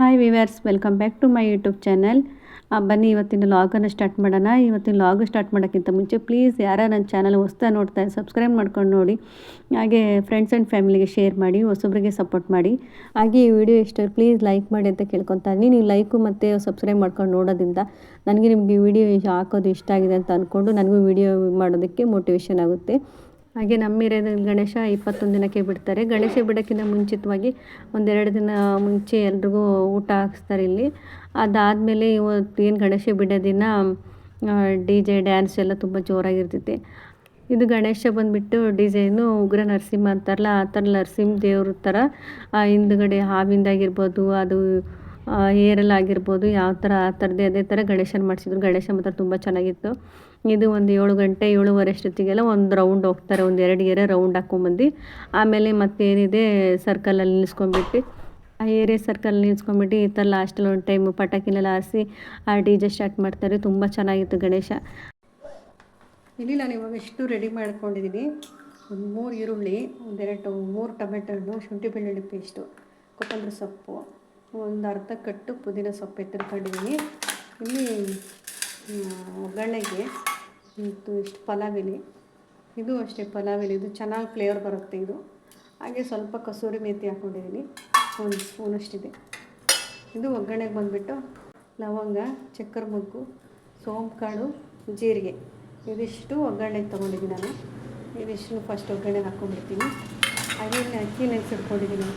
Hi viewers welcome back to my YouTube channel ಬನ್ನಿ, ಇವತ್ತಿನ ಲಾಗನ್ನು start ಮಾಡೋಣ. ಇವತ್ತಿನ ಲಾಗ್ ಸ್ಟಾರ್ಟ್ ಮಾಡೋಕ್ಕಿಂತ ಮುಂಚೆ ಪ್ಲೀಸ್ ಯಾರ ನನ್ನ ಚಾನಲ್ ಹೊಸ್ತಾ ನೋಡ್ತಾ ಸಬ್ಸ್ಕ್ರೈಬ್ ಮಾಡ್ಕೊಂಡು ನೋಡಿ. ಹಾಗೆ ಫ್ರೆಂಡ್ಸ್ ಆ್ಯಂಡ್ ಫ್ಯಾಮಿಲಿಗೆ ಶೇರ್ ಮಾಡಿ ಹೊಸೊಬ್ಬರಿಗೆ ಸಪೋರ್ಟ್ ಮಾಡಿ. ಹಾಗೆ ಈ ವಿಡಿಯೋ ಇಷ್ಟ ಪ್ಲೀಸ್ ಲೈಕ್ ಮಾಡಿ ಅಂತ ಕೇಳ್ಕೊತಾ ಇದ್ದೀನಿ ನೀವು ಲೈಕು ಮತ್ತು ಸಬ್ಸ್ಕ್ರೈಬ್ ಮಾಡ್ಕೊಂಡು ನೋಡೋದ್ರಿಂದ ನನಗೆ ನಿಮಗೆ ವಿಡಿಯೋ ಹಾಕೋದು ಇಷ್ಟ ಆಗಿದೆ ಅಂತ ಅಂದ್ಕೊಂಡು ನನಗೂ ವಿಡಿಯೋ ಮಾಡೋದಕ್ಕೆ ಮೋಟಿವೇಶನ್ ಆಗುತ್ತೆ. ಹಾಗೆ ನಮ್ಮಿರ ಗಣೇಶ ಇಪ್ಪತ್ತೊಂದು ದಿನಕ್ಕೆ ಬಿಡ್ತಾರೆ. ಗಣೇಶ ಬಿಡೋಕ್ಕಿಂತ ಮುಂಚಿತವಾಗಿ ಒಂದೆರಡು ದಿನ ಮುಂಚೆ ಎಲ್ರಿಗೂ ಊಟ ಹಾಕಿಸ್ತಾರೆ ಇಲ್ಲಿ. ಅದಾದಮೇಲೆ ಇವತ್ತು ಏನು ಗಣೇಶ ಬಿಡೋ ದಿನ ಡಿ ಜೆ ಡ್ಯಾನ್ಸ್ ಎಲ್ಲ ತುಂಬ ಜೋರಾಗಿರ್ತೈತೆ. ಇದು ಗಣೇಶ ಬಂದುಬಿಟ್ಟು ಡಿಸೈನು ಉಗ್ರ ನರಸಿಂಹ ಅಂತಾರಲ್ಲ, ಆ ಥರ ನರಸಿಂಹ ದೇವ್ರ ಥರ ಹಿಂದುಗಡೆ ಹಾವಿಂದಾಗಿರ್ಬೋದು, ಅದು ಏರಲಾಗಿರ್ಬೋದು ಯಾವ ಥರ ಆ ಥರದ್ದೇ ಅದೇ ಥರ ಗಣೇಶನ ಮಾಡಿಸಿದ್ರು. ಗಣೇಶ ಮಾತ್ರ ತುಂಬ ಚೆನ್ನಾಗಿತ್ತು. ಇದು ಒಂದು ಏಳು ಗಂಟೆ, ಏಳುವರೆ ಅಷ್ಟೊತ್ತಿಗೆಲ್ಲ ಒಂದು ರೌಂಡ್ ಹೋಗ್ತಾರೆ. ಒಂದು ಎರಡು ಗೆರೆ ರೌಂಡ್ ಹಾಕ್ಕೊಂಬಂದು ಆಮೇಲೆ ಮತ್ತೇನಿದೆ ಸರ್ಕಲಲ್ಲಿ ನಿಲ್ಲಿಸ್ಕೊಂಬಿಟ್ಟು ಆ ಏರಿಯಾ ಸರ್ಕಲ್ ನಿಲ್ಸ್ಕೊಂಬಿಟ್ಟು ಈ ಥರ ಲಾಸ್ಟಲ್ಲಿ ಒಂದು ಟೈಮು ಪಟಾಕಿನೆಲ್ಲ ಹಾರಿಸಿ, ಆ ಡಿ ಜೆ ಸ್ಟಾರ್ಟ್ ಮಾಡ್ತಾರೆ. ತುಂಬ ಚೆನ್ನಾಗಿತ್ತು ಗಣೇಶ. ಇಲ್ಲಿ ನಾನು ಇವಾಗ ಇಷ್ಟು ರೆಡಿ ಮಾಡ್ಕೊಂಡಿದ್ದೀನಿ ಒಂದು ಮೂರು ಈರುಳ್ಳಿ ಒಂದೆರಡು ಮೂರು ಟೊಮೆಟೊ ಶುಂಠಿ ಬೆಳ್ಳುಳ್ಳಿ ಪೇಸ್ಟು ಕೊತ್ತಂಬರಿ ಸೊಪ್ಪು. ಒಂದು ಅರ್ಧ ಕಟ್ಟು ಪುದೀನ ಸೊಪ್ಪು ಎತ್ತಿರ್ಕೊಂಡಿದ್ದೀನಿ ಇಲ್ಲಿ ಒಗ್ಗರಣೆಗೆ ಇದು ಇಷ್ಟು ಪಲಾವ್ ಎಲೆ ಇದು ಅಷ್ಟೇ ಪಲಾವ್ ಎಲೆ ಇದು ಚೆನ್ನಾಗಿ ಫ್ಲೇವರ್ ಬರುತ್ತೆ ಇದು. ಹಾಗೆ ಸ್ವಲ್ಪ ಕಸೂರಿ ಮೇಥಿ ಹಾಕ್ಕೊಂಡಿದ್ದೀನಿ ಒಂದು ಸ್ಪೂನಷ್ಟಿದೆ ಇದು ಒಗ್ಗರಣೆಗೆ ಬಂದುಬಿಟ್ಟು ಲವಂಗ, ಚಕ್ಕರ ಮೊಗ್ಗು, ಸೋಂಪು ಕಾಳು, ಜೀರಿಗೆ. ಇದಿಷ್ಟು ಒಗ್ಗರಣೆಗೆ ತೊಗೊಂಡಿದ್ದೀನಿ ನಾನು. ಇದಿಷ್ಟು ಫಸ್ಟ್ ಒಗ್ಗರಣೆ ಹಾಕ್ಕೊಂಡ್ಬಿಡ್ತೀನಿ. ಹಾಗೆ ಅಕ್ಕಿ ನೆನೆಸಿಟ್ಕೊಂಡಿದ್ದೀನಿ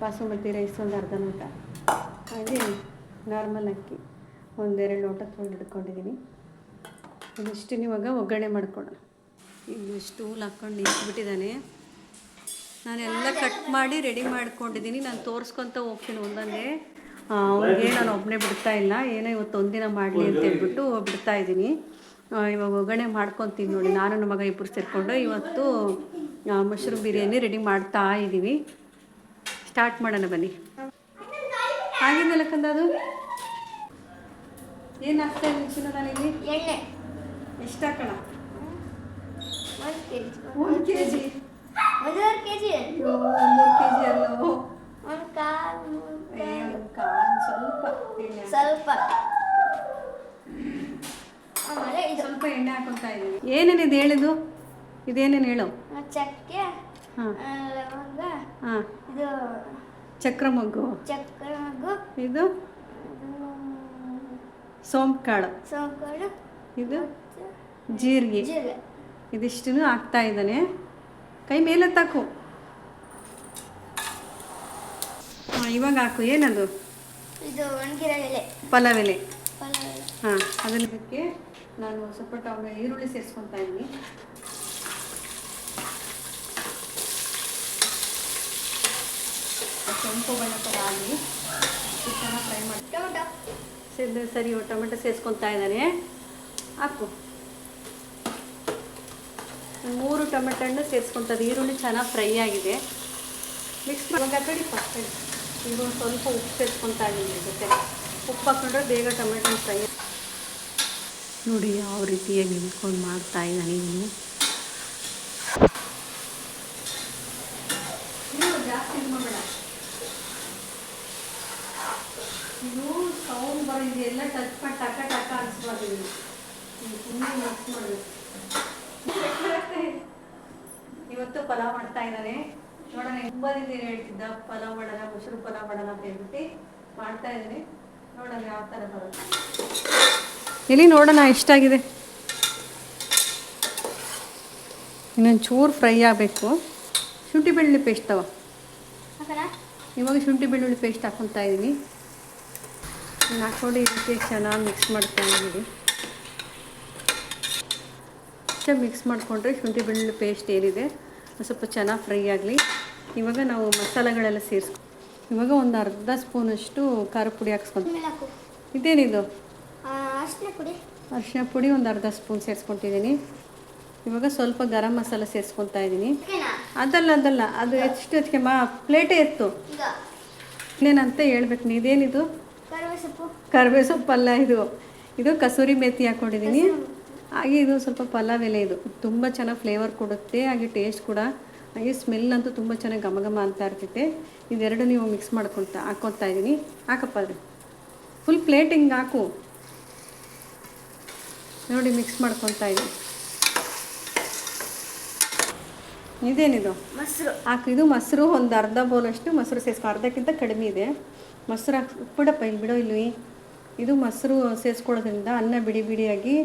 ಬಾಸುಮತಿ ರೈಸ್ ಒಂದು ಅರ್ಧ ಲೋಟ ಹಾಗೆ ನಾರ್ಮಲ್ ಅಕ್ಕಿ ಒಂದೆರಡು ಲೋಟ ತೊಗೊಂಡು ಇಟ್ಕೊಂಡಿದ್ದೀನಿ. ಇದಿಷ್ಟು ಇವಾಗ ಒಗ್ಗರಣೆ ಮಾಡ್ಕೊಳ್ಳೋಣ. ಇಲ್ಲಿ ಸ್ಟೂಲ್ ಹಾಕ್ಕೊಂಡು ನಿಂತ್ಬಿಟ್ಟಿದ್ದಾನೆ. ನಾನೆಲ್ಲ ಕಟ್ ಮಾಡಿ ರೆಡಿ ಮಾಡ್ಕೊಂಡಿದ್ದೀನಿ. ನಾನು ತೋರಿಸ್ಕೊತ ಹೋಗ್ತೀನಿ ಒಂದೊಂದೇ. ಅವ್ರಿಗೆ ನಾನು ಒಬ್ಬನೇ ಬಿಡ್ತಾ ಇಲ್ಲ. ಏನೋ ಇವತ್ತು ಒಂದಿನ ಮಾಡಲಿ ಅಂತ ಹೇಳ್ಬಿಟ್ಟು ಬಿಡ್ತಾ ಇದ್ದೀನಿ. ಇವಾಗ ಒಗ್ಗರಣೆ ಮಾಡ್ಕೊತೀನಿ ನೋಡಿ. ನಾನು ನಮ್ಮ ಮಗ ಇಬ್ಬರು ಸೇರಿಕೊಂಡು ಇವತ್ತು ಮಶ್ರೂಮ್ ಬಿರಿಯಾನಿ ರೆಡಿ ಮಾಡ್ತಾ ಇದ್ದೀವಿ. ಸ್ಟಾರ್ಟ್ ಮಾಡೋಣ ಬನ್ನಿ. ಆಗಿದ್ಮೇಲೆ ಕಂದ ಅದು? ಏನು ಹಾಕ್ತಾ ಇದ್ದೀನಿ ನಾನಿಲ್ಲಿ? ಎಣ್ಣೆ. ಎಷ್ಟು ಹಾಕೋಣ? ಒಂದು ಕೆ ಜಿ ಒಂದೂವರೆ ಕೆ ಜಿ ಒಂದೂವರೆ ಕೆ ಜಿ ಅಲ್ಲೋ. ಒಂದು ಕಾಲು ಏ, ಸ್ವಲ್ಪ ಸ್ವಲ್ಪ. ಆಮೇಲೆ ಇದು. ಸ್ವಲ್ಪ ಎಣ್ಣೆ ಹಾಕೊತಾ ಇದ್ದೀನಿ ಏನೇನಿದೆ ಹೇಳಿದು ಇದೇನೇನು ಹೇಳು? ಚಕ್ಕೆ. ಲವಂಗ ಹಾಂ. ಇದು ಚಕ್ರ ಮಗ್ಗು. ಚಕ್ರ ಮಗ್ಗು. ಇದು? ಇದು ಸೋಂಪು ಕಾಳು ಸೋಂಕಾಳು ಇದು ಜೀರಿಗೆ. ಇದಿಷ್ಟು ಹಾಕ್ತಾ ಇದ್ದಾನೆ. ಕೈ ಮೇಲೆ ತಾಕು. ಹಾಂ ಇವಾಗ ಹಾಕು. ಏನದು? ಇದು ಒಣಗಿರೋ ಎಲೆ. ಪಲಾವ್ ಎಲೆ ಪಲಾವ್ ಎಲೆ ಹಾಂ ಅದನ್ನ ನಾನು ಸ್ವಲ್ಪ ಈರುಳ್ಳಿ ಸೇರಿಸ್ಕೊತಾ ಇದ್ದೀನಿ. ಕೆಂಪು ಬಣ್ಣ ಥರ ಆಗಿ ಚೆನ್ನಾಗಿ ಫ್ರೈ ಮಾಡಿ. ಟೊಮೆಟೊ. ಸರಿ ಸರಿ ಟೊಮೆಟೊ ಸೇರಿಸ್ಕೊತಾ ಇದ್ದಾನೆ ಹಾಕು. ಮೂರು ಟೊಮೆಟೊ ಹಣ್ಣು ಸೇರಿಸ್ಕೊತದ ಈರುಳ್ಳಿ ಚೆನ್ನಾಗಿ ಫ್ರೈ ಆಗಿದೆ. ಮಿಕ್ಸ್ ಮಾಡಿ ಕಡಿ ಫಸ್ಟ್ ಈಗ ಸ್ವಲ್ಪ ಉಪ್ಪು ಸೇರಿಸ್ಕೊತಾ ಇದ್ದೀನಿ ಜೊತೆ. ಉಪ್ಪು ಹಾಕೊಂಡ್ರೆ ಬೇಗ ಟೊಮೆಟೊ ಫ್ರೈ ನೋಡಿ ಯಾವ ರೀತಿಯಾಗಿ ನಿಂತ್ಕೊಂಡು ಮಾಡ್ತಾ ಇದ್ದಾನೆ ಇವನು ಜಾಸ್ತಿ ಇದು ಮಾಡಬೇಡ ಇದು ಸೌಂಡ್ ಬರೋ ಎಲ್ಲ ಟಚ್ ಮಾಡಿ ಟಕ ಟಕ ಅನ್ಸ್ಬಾರ್ದು ಇದು ಸುಮ್ಮನೆ ಮಿಕ್ಸ್ ಮಾಡಬೇಕು ಇವತ್ತು ಪಲಾವ್ ಮಾಡ್ತಾ ಇದ್ದಾನೆ. ನೋಡೋಣ ತುಂಬಾ ದಿನ ಹೇಳ್ತಿದ್ದ? ಪಲಾವ್ ಮಾಡೋಣ ಮೊಸರು ಪಲಾವ್ ಮಾಡೋಣ ಅಂತ ಹೇಳ್ಬಿಟ್ಟು ಮಾಡ್ತಾ ಇದ್ದೀನಿ. ನೋಡೋಣ ಯಾವ ಥರ ಬರುತ್ತೆ. ಇಲ್ಲಿ ನೋಡೋಣ ಎಷ್ಟಾಗಿದೆ? ಇನ್ನೊಂದು ಚೂರು ಫ್ರೈ ಆಗಬೇಕು. ಶುಂಠಿ ಬೆಳ್ಳುಳ್ಳಿ ಪೇಸ್ಟ್ ತವ ಹಾಕೋಣ ಇವಾಗ ಶುಂಠಿ ಬೆಳ್ಳುಳ್ಳಿ ಪೇಸ್ಟ್ ಹಾಕ್ಕೊತಾ ಇದ್ದೀನಿ ಹಾಕೊಂಡು ಇದಕ್ಕೆ ಚೆನ್ನಾಗಿ ಮಿಕ್ಸ್ ಮಾಡ್ತಾ ಇದ್ದೀವಿ ಚೆನ್ನಾಗಿ ಮಿಕ್ಸ್ ಮಾಡಿಕೊಂಡ್ರೆ ಶುಂಠಿ ಬೆಳ್ಳುಳ್ಳಿ ಪೇಸ್ಟ್ ಏನಿದೆ ಸ್ವಲ್ಪ ಚೆನ್ನಾಗಿ ಫ್ರೈ ಆಗಲಿ. ಇವಾಗ ನಾವು ಮಸಾಲೆಗಳೆಲ್ಲ ಸೇರಿಸ್ಕೊ ಇವಾಗ ಒಂದು ಅರ್ಧ ಸ್ಪೂನಷ್ಟು ಖಾರ ಪುಡಿ ಹಾಕ್ಸ್ಕೊಂತೀವಿ ಇದೇನಿದು? ಅಷ್ಟೇ ಅರಿಶಿನ ಪುಡಿ. ಒಂದು ಅರ್ಧ ಸ್ಪೂನ್ ಸೇರಿಸ್ಕೊತಿದ್ದೀನಿ. ಇವಾಗ ಸ್ವಲ್ಪ ಗರಂ ಮಸಾಲ ಸೇರಿಸ್ಕೊತಾ ಇದ್ದೀನಿ. ಅದಲ್ಲ ಅದಲ್ಲ ಅದು ಎಷ್ಟು ಹೆಚ್ಚಿಗೆ ಮಾ ಪ್ಲೇಟೇ ಇತ್ತು ಇನ್ನೇನಂತ ಹೇಳ್ಬೇಕು ನೀದೇನಿದು? ಕರ್ಬೇ ಸೊಪ್ಪು. ಕರಿಬೇ ಸೊಪ್ಪಲ್ಲ ಇದು. ಇದು ಕಸೂರಿ ಮೇಥಿ ಹಾಕ್ಕೊಂಡಿದ್ದೀನಿ ಹಾಗೆ ಇದು ಸ್ವಲ್ಪ ಪಲಾವ್ ಎಲೆ ಇದು. ತುಂಬ ಚೆನ್ನಾಗಿ ಫ್ಲೇವರ್ ಕೊಡುತ್ತೆ ಹಾಗೆ ಟೇಸ್ಟ್ ಕೂಡ. ಹಾಗೆ ಸ್ಮೆಲ್ ಅಂತೂ ತುಂಬ ಚೆನ್ನಾಗಿ ಘಮ ಘಮ ಅಂತ ಇರ್ತೈತೆ. ಇದೆರಡು ನೀವು ಮಿಕ್ಸ್ ಮಾಡ್ಕೊಳ್ತಾ ಹಾಕ್ಕೊತಾ ಇದ್ದೀನಿ. ಹಾಕಪ್ಪ ಅದು ಫುಲ್ ಪ್ಲೇಟ್ ಹಿಂಗೆ ಹಾಕು. ನೋಡಿ ಮಿಕ್ಸ್ ಮಾಡ್ಕೊತಾ ಇದ್ದೀನಿ. ಇದೇನಿದು? ಮೊಸರು. ಹಾಕಿ ಇದು ಮೊಸರು ಒಂದು ಅರ್ಧ ಬೌಲಷ್ಟು ಮೊಸರು ಸೇರಿಸ್ಕೊ ಅರ್ಧಕ್ಕಿಂತ ಕಡಿಮೆ ಇದೆ. ಮೊಸರು ಹಾಕಿ ಬಿಡಪ್ಪ ಇಲ್ಲಿ ಬಿಡೋ ಇಲ್ಲಿ. ಇದು ಮೊಸರು ಸೇರಿಸ್ಕೊಳ್ಳೋದ್ರಿಂದ ಅನ್ನ ಬಿಡಿ ಬಿಡಿಯಾಗಿ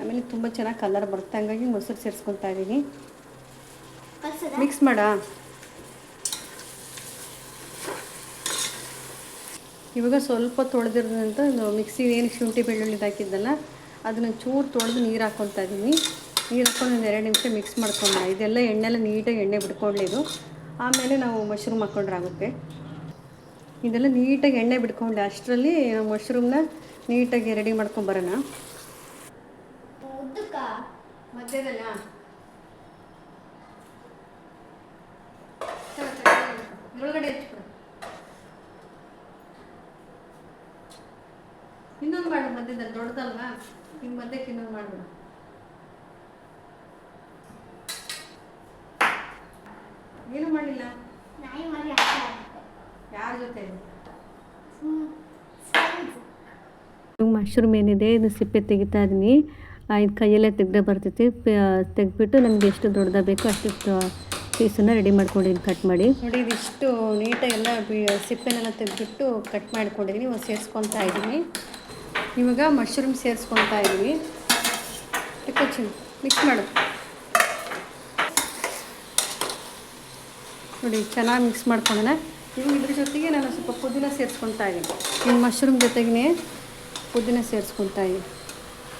ಆಮೇಲೆ ತುಂಬ ಚೆನ್ನಾಗಿ ಕಲರ್ ಬರುತ್ತೆ. ಹಂಗಾಗಿ ಮೊಸರು ಸೇರಿಸ್ಕೊತಾ ಇದ್ದೀನಿ. ಮಿಕ್ಸ್ ಮಾಡ. ಇವಾಗ ಸ್ವಲ್ಪ ತೊಳೆದಿರೋದಂತ ಮಿಕ್ಸಿಗೆ ಏನು ಶುಂಠಿ ಬೆಳ್ಳುಳ್ಳಿ ಹಾಕಿದ್ದಲ್ಲ ಅದನ್ನು ಚೂರು ತೊಳೆದು ನೀರು ಹಾಕ್ಕೊತಾ ಇದ್ದೀನಿ. ನೀರು ಹಾಕ್ಕೊಂಡು ಒಂದು ಎರಡು ನಿಮಿಷ ಮಿಕ್ಸ್ ಮಾಡ್ಕೊಂಡ ಇದೆಲ್ಲ ಎಣ್ಣೆಲ್ಲ ನೀಟಾಗಿ ಎಣ್ಣೆ ಬಿಡ್ಕೊಳ್ಳಿ ಇದು. ಆಮೇಲೆ ನಾವು ಮಶ್ರೂಮ್ ಹಾಕ್ಕೊಂಡ್ರಾಗುತ್ತೆ ಇದೆಲ್ಲ ನೀಟಾಗಿ ಎಣ್ಣೆ ಬಿಡ್ಕೊಂಡೆ ಅಷ್ಟರಲ್ಲಿ ನಾವು ಮಶ್ರೂಮ್ನ ನೀಟಾಗಿ ರೆಡಿ ಮಾಡ್ಕೊಂಬರೋಣ ಮಧ್ಯದಲ್ಲ? ಒಳಗಡೆ ಇನ್ನೊಂದು ಮಾಡು ಮಧ್ಯದಲ್ಲಿ ದೊಡ್ಡದಲ್ವಾ? ನಿಮ್ ಮಧ್ಯಕ್ಕೆ ಇನ್ನೊಂದು ಮಾಡ್ಬಿಡು ಏನು ಮಾಡಿಲ್ಲ ಯಾರ ಜೊತೆ ಮಶ್ರೂಮ್ ಏನಿದೆ ಇದು ಸಿಪ್ಪೆ ತೆಗಿತಾ ಇದ್ದೀನಿ ಇದು ಕೈಯಲ್ಲೇ ತೆಗ್ದೇ ಬರ್ತೈತಿ. ತೆಗೆದ್ಬಿಟ್ಟು ನಮ್ಗೆ ಎಷ್ಟು ದೊಡ್ಡದ ಬೇಕೋ ಅಷ್ಟು ಪೀಸನ್ನು ರೆಡಿ ಮಾಡ್ಕೊಂಡಿದ್ದೀನಿ ಕಟ್ ಮಾಡಿ. ನೋಡಿ ಇದಿಷ್ಟು ನೀಟಾಗಿ ಎಲ್ಲ ಬಿ ಸಿಪ್ಪೆನೆಲ್ಲ ತೆಗೆದ್ಬಿಟ್ಟು ಕಟ್ ಮಾಡ್ಕೊಂಡಿದ್ದೀನಿ ಇವಾಗ ಸೇರಿಸ್ಕೊತಾ ಇದ್ದೀನಿ. ಇವಾಗ ಮಶ್ರೂಮ್ ಸೇರಿಸ್ಕೊತಾ ಇದ್ದೀನಿ. ಮಿಕ್ಸ್ ಮಾಡು. ನೋಡಿ, ಚೆನ್ನಾಗಿ ಮಿಕ್ಸ್ ಮಾಡ್ಕೊಂಡೆ ಇವಾಗ ಇದ್ರ ಜೊತೆಗೆ ನಾನು ಸ್ವಲ್ಪ ಪುದೀನ ಸೇರಿಸ್ಕೊತಾ ಇದ್ದೀನಿ. ಇನ್ನು ಮಶ್ರೂಮ್ ಜೊತೆಗೇ ಪುದೀನ ಸೇರಿಸ್ಕೊತಾ ಇದ್ದೀನಿ.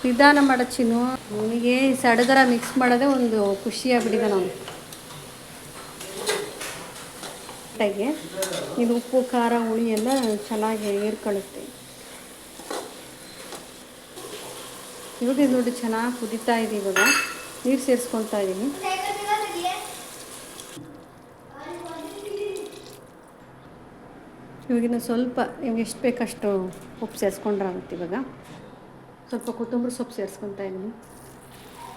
ನಿಧಾನ ಮಾಡೋ ಚಿನ್ನು. ಅವನಿಗೆ ಸಡಗರ ಮಿಕ್ಸ್ ಮಾಡೋದೇ ಒಂದು ಖುಷಿಯಾಗ್ಬಿಟ್ಟಿದೆ ನಾನು. ಕರೆಕ್ಟಾಗಿ ಇದು ಉಪ್ಪು, ಖಾರ, ಹುಳಿ ಎಲ್ಲ ಚೆನ್ನಾಗಿ ಏರ್ಕೊಳ್ಳುತ್ತೆ. ಇವಾಗ ಇದು ನೋಡಿ ಚೆನ್ನಾಗಿ ಕುದೀತಾ ಇದೆ ಇವಾಗ. ನೀರು ಸೇರಿಸ್ಕೊತಾ ಇದ್ದೀನಿ ಇವಾಗಿನ ಸ್ವಲ್ಪ, ನಿಮ್ಗೆ ಎಷ್ಟು ಬೇಕಷ್ಟು ಉಪ್ಪು ಸೇರಿಸ್ಕೊಂಡ್ರಾಗುತ್ತೆ ಇವಾಗ. ಸ್ವಲ್ಪ ಕೊತ್ತಂಬರಿ ಸೊಪ್ಪು ಸೇರಿಸ್ಕೊತಾ ಇದ್ದೀನಿ.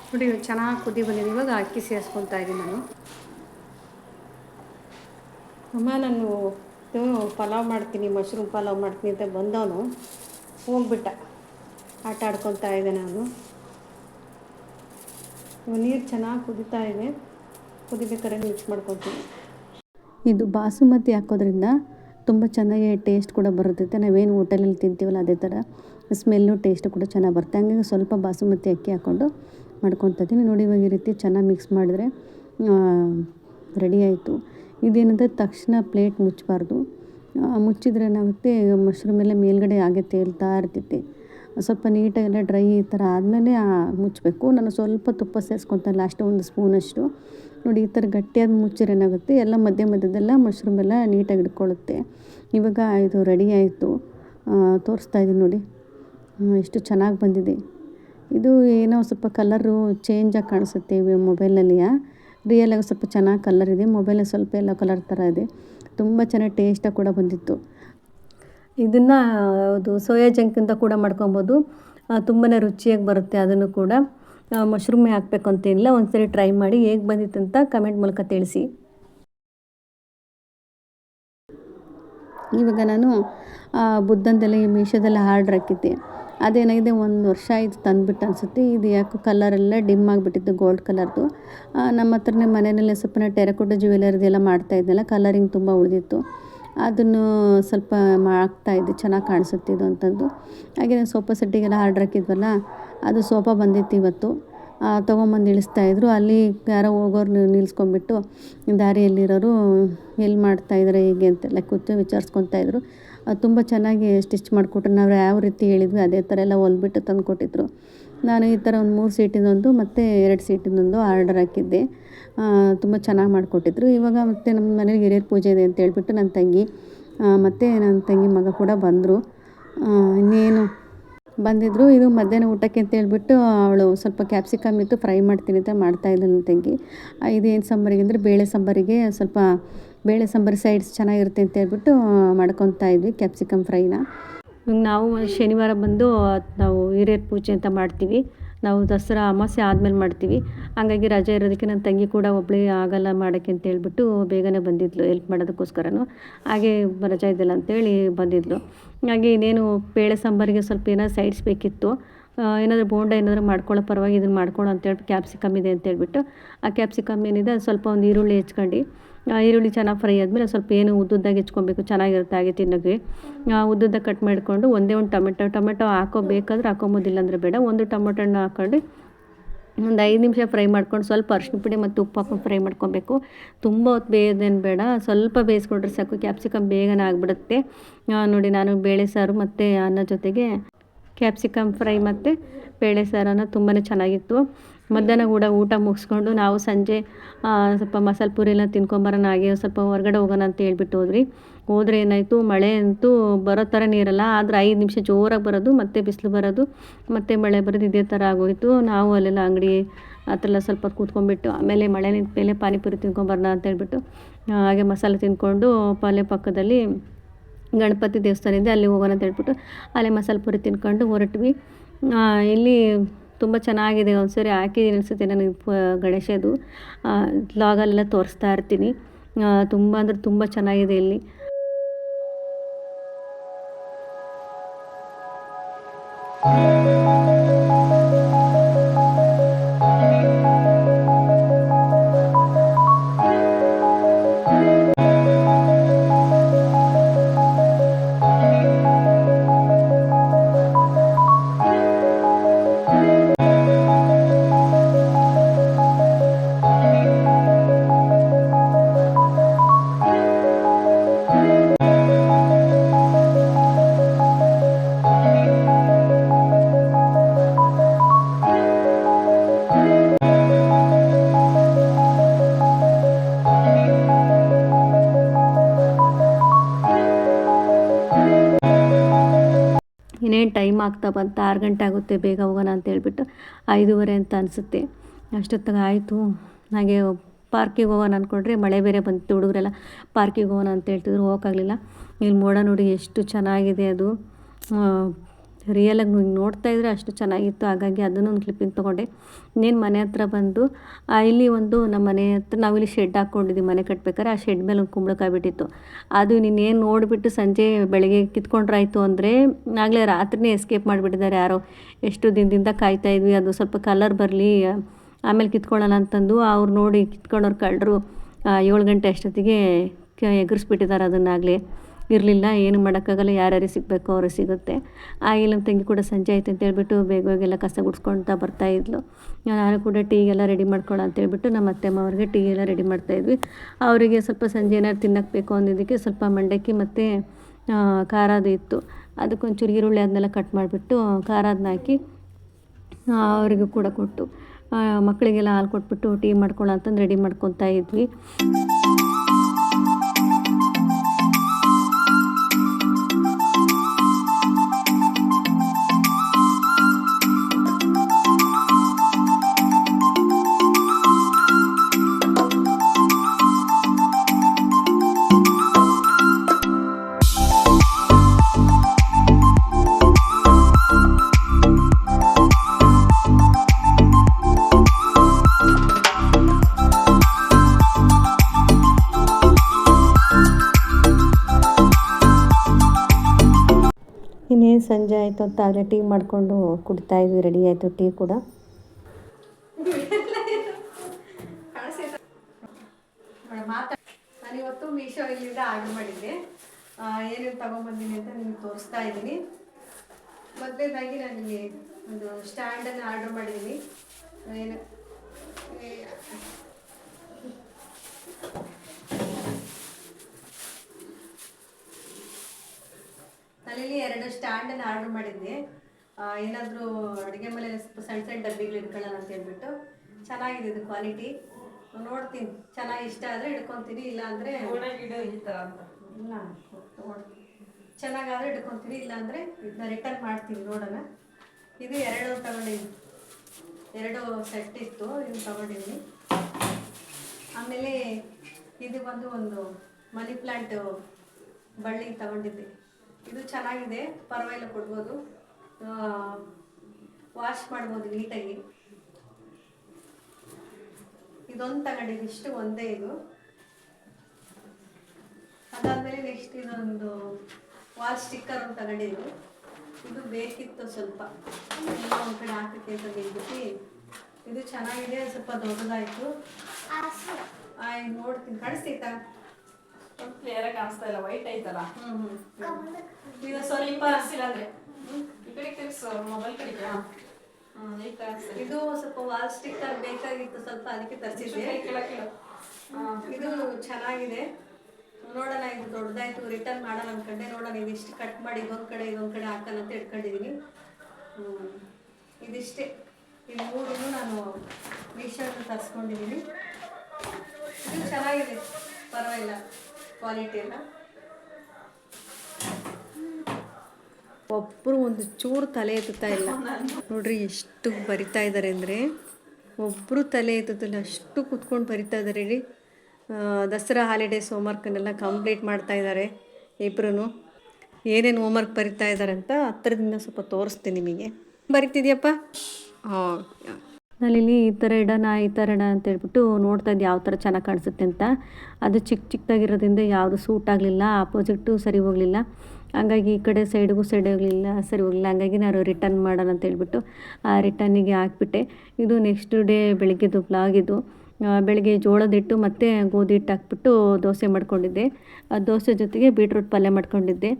ನೋಡಿ ಚೆನ್ನಾಗಿ ಕುದಿ ಬಂದಿದೆ. ಇವಾಗ ಅಕ್ಕಿ ಸೇರಿಸ್ಕೊತಾ ಇದ್ದೀನಿ ನಾನು. ಅಮ್ಮ, ನಾನು ಪಲಾವ್ ಮಾಡ್ತೀನಿ, ಮಶ್ರೂಮ್ ಪಲಾವ್ ಮಾಡ್ತೀನಿ ಅಂತ ಬಂದವನು. ಹೋಗ್ಬಿಟ್ಟ. ಆಟ ಆಡ್ಕೊತಾ ಇದ್ದೆ ನಾನು. ನೀರು ಚೆನ್ನಾಗಿ ಕುದೀತಾ ಇದೆ. ಕುದಿಬೇಕಾದ್ರೆ ಮಿಕ್ಸ್ ಮಾಡ್ಕೊತೀನಿ. ಇದು ಬಾಸುಮತಿ ಹಾಕೋದ್ರಿಂದ ತುಂಬ ಚೆನ್ನಾಗಿ ಟೇಸ್ಟ್ ಕೂಡ ಬರುತ್ತೆ ನಾವೇನು ಹೋಟೆಲಲ್ಲಿ ತಿಂತೀವಲ್ಲ ಅದೇ ಥರ. ಸ್ಮೆಲ್ಲು ಟೇಸ್ಟು ಕೂಡ ಚೆನ್ನಾಗಿ ಬರುತ್ತೆ. ಹಂಗಾಗಿ ಸ್ವಲ್ಪ ಬಾಸುಮತಿ ಅಕ್ಕಿ ಹಾಕ್ಕೊಂಡು ಮಾಡ್ಕೊತಿದ್ದೀನಿ ನೋಡಿ ಇವಾಗ ಈ ರೀತಿ ಚೆನ್ನಾಗಿ ಮಿಕ್ಸ್ ಮಾಡಿದ್ರೆ ರೆಡಿ ಆಯಿತು. ಇದೇನಂದರೆ ತಕ್ಷಣ ಪ್ಲೇಟ್ ಮುಚ್ಚಬಾರ್ದು. ಮುಚ್ಚಿದ್ರೆ ಏನಾಗುತ್ತೆ ಮಶ್ರೂಮ್ ಎಲ್ಲ ಮೇಲ್ಗಡೆ ಹಾಗೆ ತೇಲ್ತಾ ಇರ್ತೈತಿ. ಸ್ವಲ್ಪ ನೀಟಾಗೆಲ್ಲ ಡ್ರೈ ಈ ಥರ ಆದಮೇಲೆ ಮುಚ್ಚಬೇಕು. ನಾನು ಸ್ವಲ್ಪ ತುಪ್ಪ ಸೇರಿಸ್ಕೊತೇನೆ ಲಾಸ್ಟ್ ಒಂದು ಸ್ಪೂನಷ್ಟು ನೋಡಿ ಈ ಥರ ಗಟ್ಟಿಯಾಗಿ ಮುಚ್ಚಿದ್ರೆ ಏನಾಗುತ್ತೆ, ಎಲ್ಲ ಮಧ್ಯ ಮಧ್ಯದೆಲ್ಲ ಮಶ್ರೂಮ್ ಎಲ್ಲ ನೀಟಾಗಿ ಇಟ್ಕೊಳ್ಳುತ್ತೆ ಇವಾಗ ಇದು ರೆಡಿ ಆಯಿತು. ತೋರಿಸ್ತಾ ಇದ್ದೀನಿ ನೋಡಿ. ಎಷ್ಟು ಚೆನ್ನಾಗಿ ಬಂದಿದೆ. ಇದು ಏನೋ ಸ್ವಲ್ಪ ಕಲರು ಚೇಂಜಾಗಿ ಕಾಣಿಸುತ್ತೆ ಮೊಬೈಲಲ್ಲಿ ರಿಯಲಾಗಿ ಸ್ವಲ್ಪ ಚೆನ್ನಾಗಿ ಕಲರ್ ಇದೆ. ಮೊಬೈಲಲ್ಲಿ ಸ್ವಲ್ಪ ಎಲ್ಲ ಕಲರ್ ಥರ ಇದೆ. ತುಂಬ ಚೆನ್ನಾಗಿ ಟೇಸ್ಟಾಗಿ ಕೂಡ ಬಂದಿತ್ತು. ಇದನ್ನು, ಅದು ಸೋಯಾ ಜಂಕಿಂದ ಕೂಡ ಮಾಡ್ಕೊಬೋದು. ತುಂಬಾ ರುಚಿಯಾಗಿ ಬರುತ್ತೆ ಅದನ್ನು ಕೂಡ. ಮಶ್ರೂಮೇ ಹಾಕಬೇಕು ಅಂತೇನಿಲ್ಲ ಒಂದ್ಸರಿ ಟ್ರೈ ಮಾಡಿ ಹೇಗೆ ಬಂದಿತ್ತು ಅಂತ ಕಮೆಂಟ್ ಮೂಲಕ ತಿಳಿಸಿ. ಇವಾಗ ನಾನು ಬುದ್ಧಂದೆಲ್ಲ ಮೀಶೋದೆಲ್ಲ ಆರ್ಡ್ರ್ ಹಾಕಿದ್ದೆ. ಅದೇನಾಗಿದೆ ಒಂದು ವರ್ಷ ಇದು ತಂದುಬಿಟ್ಟು ಅನಿಸುತ್ತೆ. ಇದು ಯಾಕೋ ಕಲರೆಲ್ಲ ಡಿಮ್ ಆಗಿಬಿಟ್ಟಿತ್ತು, ಗೋಲ್ಡ್ ಕಲರ್ದು. ನಮ್ಮ ಹತ್ರನೇ ಮನೆಯಲ್ಲೇ ಸ್ವಲ್ಪ ಟೆರಕೋಟ ಜ್ಯುವೆಲರಿದೆಲ್ಲ ಮಾಡ್ತಾ ಇದ್ನಲ್ಲ, ಕಲರಿಂಗ್ ತುಂಬ ಉಳಿದಿತ್ತು. ಅದನ್ನು ಸ್ವಲ್ಪ ಮಾಡ್ತಾ ಇದ್ದೆ, ಚೆನ್ನಾಗಿ ಕಾಣಿಸುತ್ತೆ ಇದು ಅಂತಂದು. ಹಾಗೆ ನಾನು ಸೋಫಾ ಸೆಟ್ಟಿಗೆಲ್ಲ ಆರ್ಡ್ರ್ ಹಾಕಿದ್ವಲ್ಲ, ಅದು ಸೋಫಾ ಬಂದಿತ್ತು ಇವತ್ತು. ತೊಗೊಂಬಂದು ಇಳಿಸ್ತಾಯಿದ್ರು ಅಲ್ಲಿ ಯಾರೋ ಹೋಗೋರು ನಿಲ್ಸ್ಕೊಂಬಿಟ್ಟು ದಾರಿಯಲ್ಲಿರೋರು, ಎಲ್ಲಿ ಮಾಡ್ತಾಯಿದ್ದಾರೆ ಹೇಗೆ? ಅಂತೆಲ್ಲ ಕೂತು ವಿಚಾರಿಸ್ಕೊತಾ ಇದ್ರು. ಅದು ತುಂಬ ಚೆನ್ನಾಗಿ ಸ್ಟಿಚ್ ಮಾಡಿಕೊಟ್ರು. ನಾವು ಯಾವ ರೀತಿ ಹೇಳಿದ್ವಿ, ಅದೇ ಥರ ಎಲ್ಲ ಹೊಲ್ಬಿಟ್ಟು ತಂದು ಕೊಟ್ಟಿದ್ರು ನಾನು ಈ ಥರ ಒಂದು ಮೂರು ಸೀಟಿನೊಂದು ಮತ್ತು ಎರಡು ಸೀಟಿನೊಂದು ಆರ್ಡರ್ ಹಾಕಿದ್ದೆ. ತುಂಬ ಚೆನ್ನಾಗಿ ಮಾಡಿಕೊಟ್ಟಿದ್ರು. ಇವಾಗ ಮತ್ತು ನಮ್ಮ ಮನೇಲಿ ಹಿರಿಯರ ಪೂಜೆ ಇದೆ ಅಂತ ಹೇಳ್ಬಿಟ್ಟು ನನ್ನ ತಂಗಿ ಮತ್ತು ನನ್ನ ತಂಗಿ ಮಗ ಕೂಡ ಬಂದರು. ಇನ್ನೇನು? ಬಂದಿದ್ದರು ಇದು ಮಧ್ಯಾಹ್ನ ಊಟಕ್ಕೆ ಅಂತ ಹೇಳ್ಬಿಟ್ಟು ಅವಳು ಸ್ವಲ್ಪ ಕ್ಯಾಪ್ಸಿಕಮ್ ಇತ್ತು ಫ್ರೈ ಮಾಡ್ತೀನಿ ಅಂತ ಮಾಡ್ತಾ ನನ್ನ ತಂಗಿ. ಇದೇನು ಸಾಂಬಾರಿಗೆ ಅಂದರೆ ಬೇಳೆ ಸಾಂಬಾರಿಗೆ, ಸ್ವಲ್ಪ ಬೇಳೆ ಸಾಂಬಾರು ಸೈಡ್ಸ್ ಚೆನ್ನಾಗಿರುತ್ತೆ ಅಂತ ಹೇಳ್ಬಿಟ್ಟು ಮಾಡ್ಕೊತಾ ಇದ್ವಿ ಕ್ಯಾಪ್ಸಿಕಮ್ ಫ್ರೈನ ನಾವು ಶನಿವಾರ ಬಂದು ನಾವು ಹಿರಿಯರ ಪೂಜೆ ಅಂತ ಮಾಡ್ತೀವಿ. ನಾವು ದಸರಾ ಅಮಾವಾಸ್ಯೆ ಆದಮೇಲೆ ಮಾಡ್ತೀವಿ. ಹಂಗಾಗಿ ರಜೆ ಇರೋದಕ್ಕೆ ನನ್ನ ತಂಗಿ ಕೂಡ ಒಬ್ಬಳೇ ಆಗಲ್ಲ ಮಾಡೋಕ್ಕೆ ಅಂತ ಹೇಳ್ಬಿಟ್ಟು ಬೇಗನೆ ಬಂದಿದ್ಲು ಎಲ್ಪ್ ಮಾಡೋದಕ್ಕೋಸ್ಕರನೂ. ಹಾಗೆ ರಜೆ ಇದ್ದಿಲ್ಲ ಅಂತೇಳಿ ಬಂದಿದ್ಲು. ಹಾಗೆ ಇನ್ನೇನು ಬೇಳೆ ಸಾಂಬಾರಿಗೆ ಸ್ವಲ್ಪ ಏನಾದ್ರು ಸೈಡ್ಸ್ ಬೇಕಿತ್ತು ಏನಾದರೂ ಬೋಂಡ ಏನಾದರೂ ಮಾಡ್ಕೊಳ್ಳೋ ಪರವಾಗಿ ಇದನ್ನು ಮಾಡ್ಕೊಳ್ಳೋ ಅಂತೇಳಿ ಕ್ಯಾಪ್ಸಿಕಮ್ ಇದೆ ಅಂತ ಹೇಳ್ಬಿಟ್ಟು, ಆ ಕ್ಯಾಪ್ಸಿಕಮ್ ಏನಿದೆ ಸ್ವಲ್ಪ ಒಂದು ಈರುಳ್ಳಿ ಹೆಚ್ಕೊಂಡು ಈರುಳ್ಳಿ ಚೆನ್ನಾಗಿ ಫ್ರೈ ಆದಮೇಲೆ ಸ್ವಲ್ಪ ಏನು ಉದ್ದುದ್ದಾಗಿ ಹೆಚ್ಕೊಬೇಕು, ಚೆನ್ನಾಗಿರುತ್ತೆ ಹಾಗೆ ತಿನ್ನೋಕ್ಕೆ ಉದ್ದುದ್ದ ಕಟ್ ಮಾಡಿಕೊಂಡು ಒಂದೇ ಒಂದು ಟೊಮೆಟೊ ಟೊಮೆಟೊ ಹಾಕೋಬೇಕಾದ್ರೆ ಹಾಕೊಬೋದಿಲ್ಲ ಅಂದರೆ ಬೇಡ. ಒಂದು ಟೊಮೆಟೊ ಹಣ್ಣು ಹಾಕೊಂಡು ಒಂದು ಐದು ನಿಮಿಷ ಫ್ರೈ ಮಾಡ್ಕೊಂಡು ಸ್ವಲ್ಪ ಅರಿಶಿನ ಪುಡಿ ಮತ್ತು ಉಪ್ಪು ಹಾಕೊಂಡು ಫ್ರೈ ಮಾಡ್ಕೊಬೇಕು. ತುಂಬ ಹೊತ್ತು ಬೇಯೋದೇನು ಬೇಡ. ಸ್ವಲ್ಪ ಬೇಯಿಸ್ಕೊಂಡ್ರೆ ಸಾಕು. ಕ್ಯಾಪ್ಸಿಕಮ್ ಬೇಗನೆ ಆಗಿಬಿಡುತ್ತೆ. ನೋಡಿ ನಾನು ಬೇಳೆ ಸಾರು ಮತ್ತು ಅನ್ನ ಜೊತೆಗೆ ಕ್ಯಾಪ್ಸಿಕಮ್ ಫ್ರೈ ಮತ್ತು ಬೇಳೆ ಸಾರನ್ನು ತುಂಬಾ ಚೆನ್ನಾಗಿತ್ತು. ಮಧ್ಯಾಹ್ನ ಕೂಡ ಊಟ ಮುಗಿಸ್ಕೊಂಡು ನಾವು ಸಂಜೆ ಸ್ವಲ್ಪ ಮಸಾಲೆ ಪೂರಿ ಎಲ್ಲ ತಿನ್ಕೊಂಬರೋಣ ಹಾಗೆ ಸ್ವಲ್ಪ ಹೊರಗಡೆ ಹೋಗೋಣ ಅಂತ ಹೇಳ್ಬಿಟ್ಟು ಹೋದ್ರಿ ಹೋದ್ರೆ ಏನಾಯಿತು, ಮಳೆ ಅಂತೂ ಬರೋ ಥರ ನೀರಲ್ಲ, ಆದರೆ ಐದು ನಿಮಿಷ ಜೋರಾಗಿ ಬರೋದು, ಮತ್ತೆ ಬಿಸಿಲು ಬರೋದು, ಮತ್ತೆ ಮಳೆ ಬರೋದು ಇದೇ ಥರ ಆಗೋಯಿತು. ನಾವು ಅಲ್ಲೆಲ್ಲ ಅಂಗಡಿ ಆ ಥರ ಎಲ್ಲ ಸ್ವಲ್ಪ ಕೂತ್ಕೊಂಡ್ಬಿಟ್ಟು, ಆಮೇಲೆ ಮಳೆ ನಿಂತ ಮೇಲೆ ಪಾನಿಪುರಿ ತಿನ್ಕೊಂಬರೋಣ ಅಂತ ಹೇಳ್ಬಿಟ್ಟು ಹಾಗೆ ಮಸಾಲೆ ತಿಂದ್ಕೊಂಡು ಪಾಲೆ ಪಕ್ಕದಲ್ಲಿ ಗಣಪತಿ ದೇವಸ್ಥಾನ ಇದೆ, ಅಲ್ಲಿ ಹೋಗೋಣ ಅಂತ ಹೇಳ್ಬಿಟ್ಟು, ಅಲ್ಲೇ ಮಸಾಲೆ ಪುರಿ ತಿನ್ಕೊಂಡು ಹೊರಟ್ವಿ. ಇಲ್ಲಿ ತುಂಬ ಚೆನ್ನಾಗಿದೆ. ಒಂದ್ಸರಿ ಹಾಕಿದ್ದೀನಿ ಅನಿಸುತ್ತೆ ನನಗೆ ಗಣೇಶದು ಲಾಗಲ್ಲೆಲ್ಲ ತೋರಿಸ್ತಾ ಇರ್ತೀನಿ. ತುಂಬ ಅಂದರೆ ತುಂಬ ಚೆನ್ನಾಗಿದೆ ಇಲ್ಲಿ. Thank ಟೈಮ್ ಆಗ್ತಾ ಬಂತ, ಆರು ಗಂಟೆ ಆಗುತ್ತೆ ಬೇಗ ಹೋಗೋಣ ಅಂತ ಹೇಳ್ಬಿಟ್ಟು ಐದೂವರೆ ಅಂತ ಅನಿಸುತ್ತೆ. ಅಷ್ಟೊತ್ತಿಗೆ ಆಯಿತು. ಹಾಗೆ ಪಾರ್ಕಿಗೆ ಹೋಗೋಣ ಅಂದ್ಕೊಂಡ್ರೆ ಮಳೆ ಬೇರೆ ಬಂತು, ಹುಡುಗರೆಲ್ಲ ಪಾರ್ಕಿಗೆ ಹೋಗೋಣ ಅಂತ ಹೇಳ್ತಿದ್ರು ಹೋಗೋಕ್ಕಾಗಲಿಲ್ಲ ಇಲ್ಲಿ ಮೋಡ ನೋಡಿ ಎಷ್ಟು ಚೆನ್ನಾಗಿದೆ ಅದು. ರಿಯಲಾಗಿ ನೋಡ್ತಾ ಇದ್ರೆ ಅಷ್ಟು ಚೆನ್ನಾಗಿತ್ತು. ಹಾಗಾಗಿ ಅದನ್ನು ಒಂದು ಕ್ಲಿಪ್ಪಿಂಗ್ ತೊಗೊಂಡೆ. ಇನ್ನೇನು ಮನೆ ಹತ್ರ ಬಂದು ಇಲ್ಲಿ ಒಂದು ನಮ್ಮ ಮನೆ ಹತ್ರ ನಾವಿಲ್ಲಿ ಶೆಡ್ ಹಾಕ್ಕೊಂಡಿದ್ದೀವಿ ಮನೆ ಕಟ್ಬೇಕಾದ್ರೆ. ಆ ಶೆಡ್ ಮೇಲೆ ಒಂದು ಕುಂಬಳಕಾಯಿ ಬಿಟ್ಟಿತ್ತು. ಅದು ನೀನೇನು ನೋಡಿಬಿಟ್ಟು ಸಂಜೆ ಬೆಳಗ್ಗೆ ಕಿತ್ಕೊಂಡ್ರಾಯ್ತು ಅಂದರೆ, ಆಗಲೇ ರಾತ್ರಿನೇ ಎಸ್ಕೇಪ್ ಮಾಡಿಬಿಟ್ಟಿದ್ದಾರೆ ಯಾರೋ. ಎಷ್ಟು ದಿನದಿಂದ ಕಾಯ್ತಾ ಇದ್ವಿ, ಅದು ಸ್ವಲ್ಪ ಕಲರ್ ಬರಲಿ, ಆಮೇಲೆ ಕಿತ್ಕೊಳ್ಳೋಣ ಅಂತಂದು ಅವ್ರು ನೋಡಿ ಕಿತ್ಕೊಂಡವ್ರು ಕಳ್ಳರು ಏಳು ಗಂಟೆ ಅಷ್ಟೊತ್ತಿಗೆ ಎಗರಿಸ್ಬಿಟ್ಟಿದ್ದಾರೆ ಅದನ್ನಾಗಲೇ ಇರಲಿಲ್ಲ, ಏನು ಮಾಡೋಕ್ಕಾಗಲ್ಲ ಯಾರ್ಯಾರು ಸಿಗಬೇಕು ಅವ್ರಿಗೆ ಸಿಗುತ್ತೆ. ಆ ನಮ್ಮ ತಂಗಿ ಕೂಡ ಸಂಜೆ ಆಯ್ತು ಅಂತ ಹೇಳ್ಬಿಟ್ಟು ಬೇಗ ಬೇಗೆಲ್ಲ ಕಸ ಗುಡಿಸ್ಕೊಳ್ತಾ ಬರ್ತಾಯಿದ್ಲು ನಾನು ಕೂಡ ಟೀಗೆಲ್ಲ ರೆಡಿ ಮಾಡ್ಕೊಳ್ಳೋ ಅಂತ ಹೇಳ್ಬಿಟ್ಟು ನಮ್ಮ ಅತ್ತೆ ಮಾವರಿಗೆ ಟೀ ಎಲ್ಲ ರೆಡಿ ಮಾಡ್ತಾಯಿದ್ವಿ ಅವರಿಗೆ ಸ್ವಲ್ಪ ಸಂಜೆ ಏನಾದ್ರು ತಿನ್ನಕ್ಕೆ ಬೇಕು ಅಂದಿದ್ದಕ್ಕೆ ಸ್ವಲ್ಪ ಮಂಡಕ್ಕಿ ಮತ್ತು ಖಾರದು ಇತ್ತು. ಅದಕ್ಕೊಂಚೂರು ಈರುಳ್ಳಿ ಅದನ್ನೆಲ್ಲ ಕಟ್ ಮಾಡಿಬಿಟ್ಟು ಖಾರ ಅದನ್ನ ಹಾಕಿ ಅವರಿಗೆ ಅವರಿಗೂ ಕೂಡ ಕೊಟ್ಟು ಮಕ್ಕಳಿಗೆಲ್ಲ ಹಾಲು ಕೊಟ್ಬಿಟ್ಟು ಟೀ ಮಾಡ್ಕೊಳ್ಳೋ ಅಂತಂದು ರೆಡಿ ಮಾಡ್ಕೊತಾ ಇದ್ವಿ. ಸಂಜೆ ಆಯಿತು ಅಂತ ಆದರೆ ಟೀ ಮಾಡಿಕೊಂಡು ಕುಡಿತಾ ಇದ್ವಿ, ರೆಡಿ ಆಯಿತು ಟೀ ಕೂಡ. ನಾನು ಇವತ್ತು ಮೀಶೋ ಇಲ್ಲಿಂದ ಆರ್ಡರ್ ಮಾಡಿದ್ದೆ. ಏನೇನು ತಗೊಂಬಂದಿನಿ ಅಂತ ನಿಮಗೆ ತೋರಿಸ್ತಾ ಇದ್ದೀನಿ. ಮೊದಲನೇದಾಗಿ ನಾನು ನಿಮಗೆ ಒಂದು ಸ್ಟ್ಯಾಂಡನ್ನು ಆರ್ಡರ್ ಮಾಡಿದ್ದೀನಿ. ಏನು ಏ- ಎರಡು ಎರಡು ಸ್ಟ್ಯಾಂಡನ್ನು ಆರ್ಡರ್ ಮಾಡಿದ್ವಿ. ಏನಾದರೂ ಅಡುಗೆ ಮೇಲೆ ಸ್ವಲ್ಪ ಸಣ್ಣ ಸಣ್ಣ ಡಬ್ಬಿಗಳು ಇಟ್ಕೊಳ್ಳೋಣ ಅಂತ ಹೇಳ್ಬಿಟ್ಟು. ಚೆನ್ನಾಗಿದೆ ಇದು ಕ್ವಾಲಿಟಿ ನೋಡ್ತೀನಿ. ಚೆನ್ನಾಗಿ ಇಷ್ಟ ಆದರೆ ಇಟ್ಕೊತೀನಿ ಇಲ್ಲ ಅಂದರೆ ಇಲ್ಲ. ಚೆನ್ನಾಗಾದರೆ ಇಟ್ಕೊತೀನಿ ಇಲ್ಲ ಅಂದರೆ ಇದನ್ನ ರಿಟರ್ನ್ ಮಾಡ್ತೀನಿ ನೋಡೋಣ. ಇದು ಎರಡು ತಗೊಂಡಿದ್ದೀನಿ ಎರಡು ಸೆಟ್ ಇತ್ತು ಇದನ್ನು ತಗೊಂಡಿದ್ದೀನಿ ಆಮೇಲೆ ಇದು ಬಂದು ಒಂದು ಮನಿ ಪ್ಲಾಂಟ್ ಬಳ್ಳಿ ತಗೊಂಡಿದ್ದೆ ಇದು ಚೆನ್ನಾಗಿದೆ ಪರವಾಗಿಲ್ಲ ಕೊಡ್ಬೋದು. ವಾಶ್ ಮಾಡ್ಬೋದು ನೀಟಾಗಿ. ಇದೊಂದು ತಗೊಂಡಿದ್ದು ಇಷ್ಟು ಒಂದೇ ಇದು. ಅದಾದಮೇಲೆ ನೆಕ್ಸ್ಟ್ ಇದೊಂದು ವಾಲ್ ಸ್ಟಿಕ್ಕರ್ ಒಂದು ತಗೊಂಡಿದ್ದು. ಇದು ಬೇಕಿತ್ತು ಸ್ವಲ್ಪ. ಎಲ್ಲ ಒಂದು ಕಡೆ ಹಾಕಕ್ಕೆ ಅಂತ ಹೇಳ್ಬಿಟ್ಟು. ಇದು ಚೆನ್ನಾಗಿದೆ ಸ್ವಲ್ಪ ದೊಡ್ಡದಾಯ್ತು. ನೋಡ್ತೀನಿ. ಕಾಣಿಸ್ತೈತಾ ಕ್ಲಿಯರ್ ಕಾಣಿಸ್ತಾ ಇಲ್ಲ ವೈಟ್ ಐತಲ್ಲ? ಇದು ಸ್ವಲ್ಪ ಅಂದ್ರೆ? ಈ ಕಡೆ ತಿರ್ಸು ಮೊಬೈಲ್ ಕಡೆಗೆ ಹ್ಮ್ ಈಗ ಇದು. ಸ್ವಲ್ಪ ವಾಲ್ ಸ್ಟಿಕ್ಕರ್ ಬೇಕಾಗಿತ್ತು ಸ್ವಲ್ಪ ಅದಕ್ಕೆ ತರಿಸಿದ್ದೆ ಇದು ಚೆನ್ನಾಗಿದೆ. ನೋಡೋಣ ಇದು ದೊಡ್ಡದಾಯ್ತು ರಿಟರ್ನ್ ಮಾಡೋಣ ಅನ್ಕೊಂಡೆ. ನೋಡೋಣ ಇದಿಷ್ಟು ಕಟ್ ಮಾಡಿ ಇದೊಂದು ಕಡೆ ಇದೊಂದು ಕಡೆ ಹಾಕೋಣ ಅಂತ ಇಟ್ಕೊಂಡಿದ್ದೀನಿ. ಇದಿಷ್ಟೇ. ಈ ಮೂರನ್ನು ನಾನು ಮೀಶೋ ತರಿಸ್ಕೊಂಡಿದ್ದೀನಿ ಇದು ಚೆನ್ನಾಗಿದೆ. ಪರವಾಗಿಲ್ಲ. ಕ್ವಾಲಿಟಿ ಎಲ್ಲ ಒಬ್ಬರು ಒಂದು ಚೂರು ತಲೆ ಎತ್ತುತ್ತಾ ಇಲ್ಲ. ನೋಡ್ರಿ ಎಷ್ಟು ಬರಿತಾ ಇದ್ದಾರೆ ಅಂದರೆ. ಒಬ್ಬರು ತಲೆ ಎತ್ತುತ್ತಿಲ್ಲ ಅಷ್ಟು ಕುತ್ಕೊಂಡು ಬರಿತಾ ಇದ್ದಾರೆ ಹೇಳಿ ದಸರಾ ಹಾಲಿಡೇಸ್ ಹೋಮ್ವರ್ಕನ್ನೆಲ್ಲ ಕಂಪ್ಲೀಟ್ ಮಾಡ್ತಾ ಇದ್ದಾರೆ ಇಬ್ಬರೂ ಏನೇನು ಹೋಮ್ವರ್ಕ್ ಬರಿತಾ ಇದ್ದಾರೆ ಅಂತ ಹತ್ತಿರದಿಂದ ಸ್ವಲ್ಪ ತೋರಿಸ್ತೀನಿ ನಿಮಗೆ. ಬರಿತಿದ್ಯಪ್ಪ? ಹಾಂ. ನಾನಿಲ್ಲಿ ಈ ಥರ ಇಡೋಣ ಈ ಥರ ಇಡೋಣ ಅಂತ ಹೇಳ್ಬಿಟ್ಟು ನೋಡ್ತಾ ಇದ್ದೆ. ಯಾವ ಥರ ಚೆನ್ನಾಗಿ ಕಾಣಿಸುತ್ತೆ ಅಂತ. ಅದು ಚಿಕ್ಕ ಚಿಕ್ಕದಾಗಿರೋದ್ರಿಂದ ಯಾವುದು ಸೂಟ್ ಆಗಲಿಲ್ಲ ಆಪೋಸಿಟ್ಟು ಸರಿ ಹೋಗಲಿಲ್ಲ. ಹಂಗಾಗಿ ಈ ಕಡೆ ಸೈಡ್ಗೂ ಸೈಡ್ ಹೋಗಲಿಲ್ಲ ಸರಿ ಹೋಗಲಿಲ್ಲ. ಹಂಗಾಗಿ ನಾನು ರಿಟರ್ನ್ ಮಾಡೋಣ ಅಂತ ಹೇಳ್ಬಿಟ್ಟು ಆ ರಿಟರ್ನಿಗೆ ಹಾಕ್ಬಿಟ್ಟೆ. ಇದು ನೆಕ್ಸ್ಟ್ ಡೇ ಬೆಳಗ್ಗೆದು ಬ್ಲಾಗ್ ಇದು. ಆ, ಬೆಳಿಗ್ಗೆ ಜೋಳದ ಹಿಟ್ಟು ಮತ್ತು ಗೋಧಿ ಹಿಟ್ಟು ಹಾಕ್ಬಿಟ್ಟು ದೋಸೆ ಮಾಡ್ಕೊಂಡಿದ್ದೆ. ದೋಸೆ ಜೊತೆಗೆ ಬೀಟ್ರೂಟ್ ಪಲ್ಯ ಮಾಡ್ಕೊಂಡಿದ್ದೆ.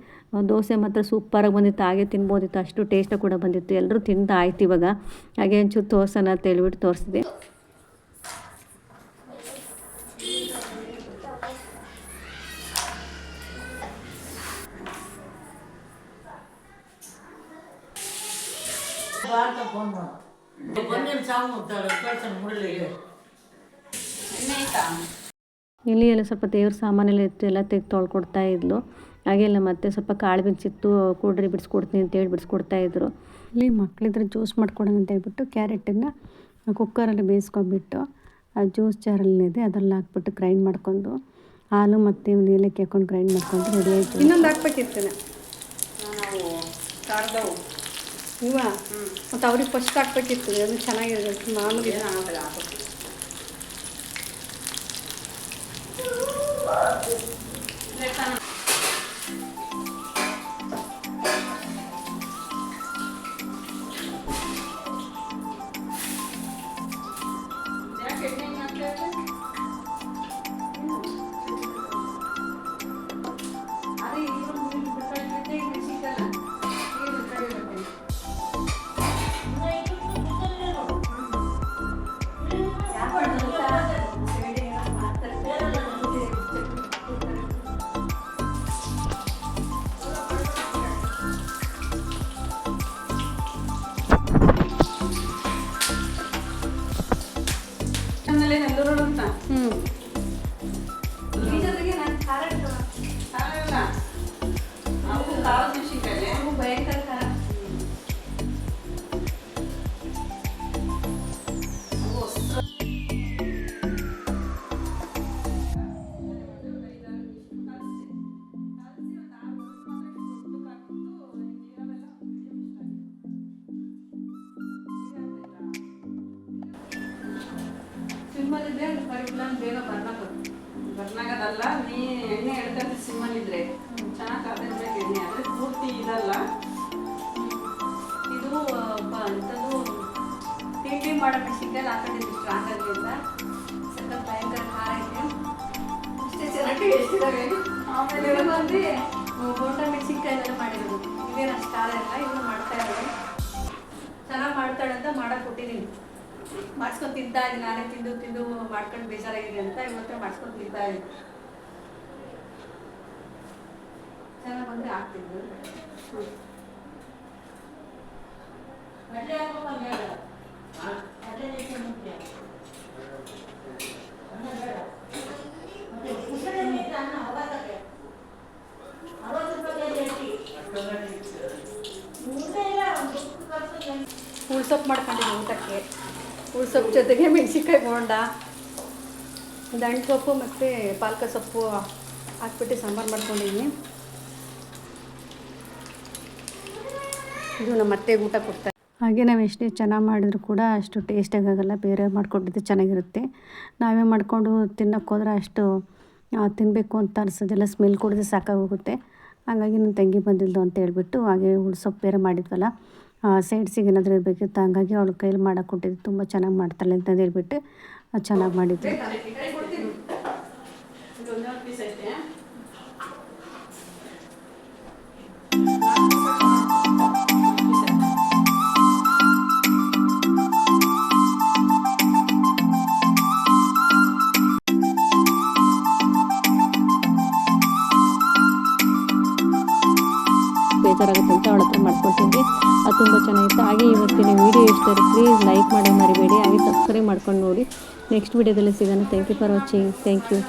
ದೋಸೆ ಮಾತ್ರ ಸೂಪರಾಗಿ ಬಂದಿತ್ತು. ಹಾಗೆ ತಿನ್ಬೋದಿತ್ತು. ಅಷ್ಟು ಟೇಸ್ಟ್ ಕೂಡ ಬಂದಿತ್ತು. ಎಲ್ಲರೂ ತಿಂದು ಆಯ್ತು ಇವಾಗ. ಹಾಗೆ ಒಂಚೂರು ತೋರ್ಸೋಣ ಅಂತ ಹೇಳ್ಬಿಟ್ಟು ತೋರಿಸಿದೆ. ಆಯ್ತಾ ಇಲ್ಲಿ ಎಲ್ಲ ಸ್ವಲ್ಪ ದೇವ್ರ ಸಾಮಾನೆಲ್ಲ ಇತ್ತು ಎಲ್ಲ ತೆಗೆದು ತೊಳ್ಕೊಡ್ತಾ ಇದ್ಲು. ಹಾಗೆಲ್ಲ ಮತ್ತೆ ಸ್ವಲ್ಪ ಕಾಳು ಬೆಂಚಿತ್ತು ಕೂಡ್ರಿ ಬಿಡಿಸ್ಕೊಡ್ತೀನಿ ಅಂತೇಳಿ ಬಿಡಿಸ್ಕೊಡ್ತಾ ಇದ್ರು. ಇಲ್ಲಿ ಮಕ್ಕಳಿದ್ರೆ ಜ್ಯೂಸ್ ಮಾಡ್ಕೊಡೋಣ ಅಂತ ಹೇಳ್ಬಿಟ್ಟು ಕ್ಯಾರೆಟನ್ನು ಕುಕ್ಕರಲ್ಲಿ ಬೇಯಿಸ್ಕೊಂಡ್ಬಿಟ್ಟು ಆ ಜ್ಯೂಸ್ ಜಾರಲ್ಲಿದೆ ಅದರಲ್ಲಿ ಹಾಕ್ಬಿಟ್ಟು ಗ್ರೈಂಡ್ ಮಾಡ್ಕೊಂಡು ಹಾಲು ಮತ್ತು ಒಂದು ಏಲಕ್ಕಿ ಹಾಕೊಂಡು ಗ್ರೈಂಡ್ ಮಾಡ್ಕೊಂಡು ರೆಡಿ ಆಯಿತು. ಇನ್ನೊಂದು ಹಾಕ್ಬೇಕಿತ್ತು ನಾವು ಮತ್ತು ಅವ್ರಿಗೆ ಫಸ್ಟ್ ಹಾಕ್ಬೇಕಿತ್ತು ಅದು ಚೆನ್ನಾಗಿರುತ್ತೆ ಮಾಮೂಲಿ. ಏನಾಗಲ್ಲ ಹಾಕು Déjame. ಹ್ಞೂ ಇದಲ್ಲ. ಇದು ಅಂಥದ್ದು ತಿಂಡಿ ಮಾಡೋ ಮೆಣಸಿನ್ಕಾಯಿ ಹಾಕೊಂಡಿದ್ದು ಸ್ಟ್ರಾಂಗ್ ಆಗಿಲ್ಲ ಸ್ವಲ್ಪ ಭಯಂಕರ ಖಾರ ಇದೆ. ಅಷ್ಟೇ ಚೆನ್ನಾಗಿ ಇದಾವೆ ಆಮೇಲೆ ಬಂದು ಬೋಂಡ ಮೆಣಸಿನ್ಕಾಯಿನೆಲ್ಲ ಮಾಡಿರೋದು. ಇದೇನು ಅಷ್ಟು ಖಾರ ಇಲ್ಲ ಇವನು ಮಾಡ್ತಾ ಇದ್ದಾರೆ. ಚೆನ್ನಾಗಿ ಮಾಡ್ತಾಳೆ ಅಂತ ಮಾಡಕ್ಕೆ ಕೊಟ್ಟಿದ್ದೀನಿ ಮಾಡ್ಸ್ಕೊಂಡು ತಿಂತಾ ಇದ್ದೀನಿ ನಾನೇ ತಿಂದು ತಿಂದು ಮಾಡ್ಕೊಂಡು ಬೇಜಾರಾಗಿದೆ ಅಂತ ಇವತ್ತೇ ಮಾಡ್ಸ್ಕೊಂಡು ತಿಂತಾ ಇದ್ದೀನಿ ಚೆನ್ನಾಗಿ ಬಂದರೆ ಹ್ಞೂ ಉಳ್ಸೊಪ್ಪು ಮಾಡ್ಕೊಂಡಿದ್ದೀನಿ ಊಟಕ್ಕೆ. ಉಳ್ಸೊಪ್ಪು ಜೊತೆಗೆ ಮೆಣಸಿನ್ಕಾಯಿ ಬೋಂಡ. ದಂಟು ಸೊಪ್ಪು ಮತ್ತು ಪಾಲಕ ಸೊಪ್ಪು ಹಾಕ್ಬಿಟ್ಟು ಸಾಂಬಾರು ಮಾಡ್ಕೊಂಡಿದ್ದೀನಿ. ಇದು ನಮ್ಮ ಅತ್ತೆಗೆ ಊಟ ಕೊಡ್ತಾರೆ ಹಾಗೆ ನಾವು ಎಷ್ಟೇ ಚೆನ್ನಾಗಿ ಮಾಡಿದ್ರು ಕೂಡ ಅಷ್ಟು ಟೇಸ್ಟಾಗಿ ಆಗಲ್ಲ, ಬೇರೆ ಮಾಡಿಕೊಟ್ಟಿದ್ದು ಚೆನ್ನಾಗಿರುತ್ತೆ. ನಾವೇ ಮಾಡಿಕೊಂಡು ತಿನ್ನೋಕ್ಕೋದ್ರೆ ಅಷ್ಟು ತಿನ್ನಬೇಕು ಅಂತ ಅನಿಸೋದಿಲ್ಲ ಸ್ಮೆಲ್ ಕುಡಿದ್ರೆ ಸಾಕಾಗೋಗುತ್ತೆ. ಹಾಗಾಗಿ ನನ್ನ ತಂಗಿ ಬಂದಿದ್ದು ಅಂತ ಹೇಳ್ಬಿಟ್ಟು ಹಾಗೆ ಸೊಪ್ಪು ಬೇರೆ ಮಾಡಿದ್ವಲ್ಲ ಸೈಡ್ಸಿಗೆ ಏನಾದರೂ ಇರಬೇಕಿತ್ತು, ಹಂಗಾಗಿ ಅವಳು ಕೈಲಿ ಮಾಡಕ್ಕೆ ತುಂಬ ಚೆನ್ನಾಗಿ ಮಾಡ್ತಾಳೆ ಅಂತ ಹೇಳ್ಬಿಟ್ಟು ಚೆನ್ನಾಗಿ ಮಾಡಿದ್ವಿ ಹತ್ರ ಅದು ತುಂಬ ಚೆನ್ನಾಗಿತ್ತು ಹಾಗೆ ಇವತ್ತಿನ ವೀಡಿಯೋ ಇಷ್ಟ ಪ್ಲೀಸ್ ಲೈಕ್ ಮಾಡಿ ಮರಿಬೇಡಿ. ಹಾಗೆ ಸಬ್ಸ್ಕ್ರೈಬ್ ಮಾಡ್ಕೊಂಡು ನೋಡಿ. ನೆಕ್ಸ್ಟ್ ವೀಡಿಯೋದಲ್ಲಿ ಸಿಗೋಣ. Thank you for watching thank you